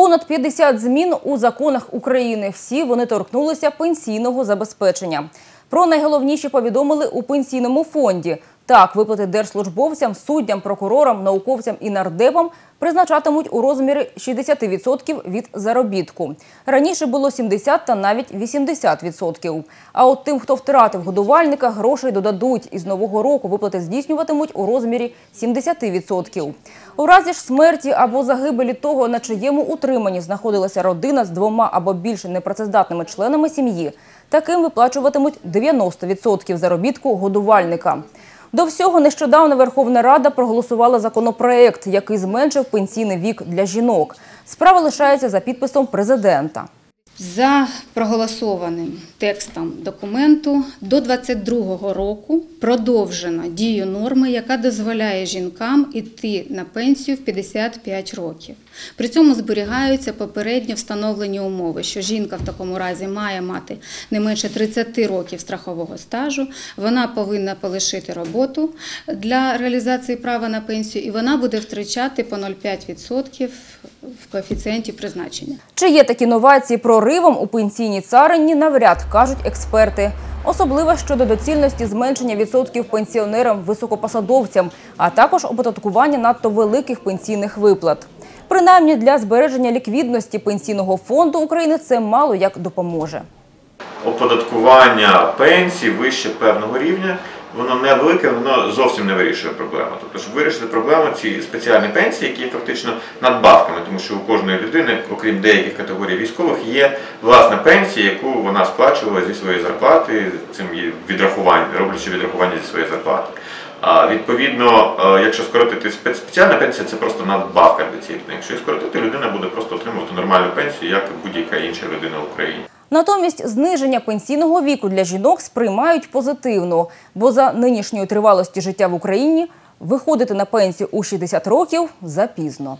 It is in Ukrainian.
Понад 50 змін у законах України. Всі вони торкнулися пенсійного забезпечення. Про найголовніші повідомили у пенсійному фонді. Так, виплати держслужбовцям, суддям, прокурорам, науковцям і нардепам призначатимуть у розмірі 60% від заробітку. Раніше було 70 та навіть 80%. А от тим, хто втратив годувальника, грошей додадуть. І з нового року виплати здійснюватимуть у розмірі 70%. У разі ж смерті або загибелі того, на чиєму утриманні знаходилася родина з двома або більше непрацездатними членами сім'ї, таким виплачуватимуть 90% заробітку годувальника. До всього нещодавно Верховна Рада проголосувала законопроект, який зменшив пенсійний вік для жінок. Справа лишається за підписом президента. За проголосованим текстом документу до 2022 року продовжено дію норми, яка дозволяє жінкам йти на пенсію в 55 років. При цьому зберігаються попередньо встановлені умови, що жінка в такому разі має мати не менше 30 років страхового стажу, вона повинна полишити роботу для реалізації права на пенсію, і вона буде втрачати по 0,5% в коефіцієнті призначення. Чи є такі новації проривом у пенсійній царині, навряд кажуть експерти. Особливо щодо доцільності зменшення відсотків пенсіонерам високопосадовцям, а також оподаткування надто великих пенсійних виплат. Принаймні для збереження ліквідності пенсійного фонду України це мало як допоможе. Оподаткування пенсій вище певного рівня, воно невелике, воно зовсім не вирішує проблему. Тобто, щоб вирішити проблему, ці спеціальні пенсії, які є фактично надбавками, тому що у кожної людини, окрім деяких категорій військових, є власна пенсія, яку вона сплачувала зі своєї зарплати, цим відрахування, роблячи відрахування зі своєї зарплати. А відповідно, е, якщо скоротити спеціальна пенсія, це просто надбавка для цієї людини. Якщо її скоротити, людина буде просто отримувати нормальну пенсію, як будь-яка інша людина в Україні. Натомість зниження пенсійного віку для жінок сприймають позитивно, бо за нинішньої тривалості життя в Україні виходити на пенсію у 60 років запізно.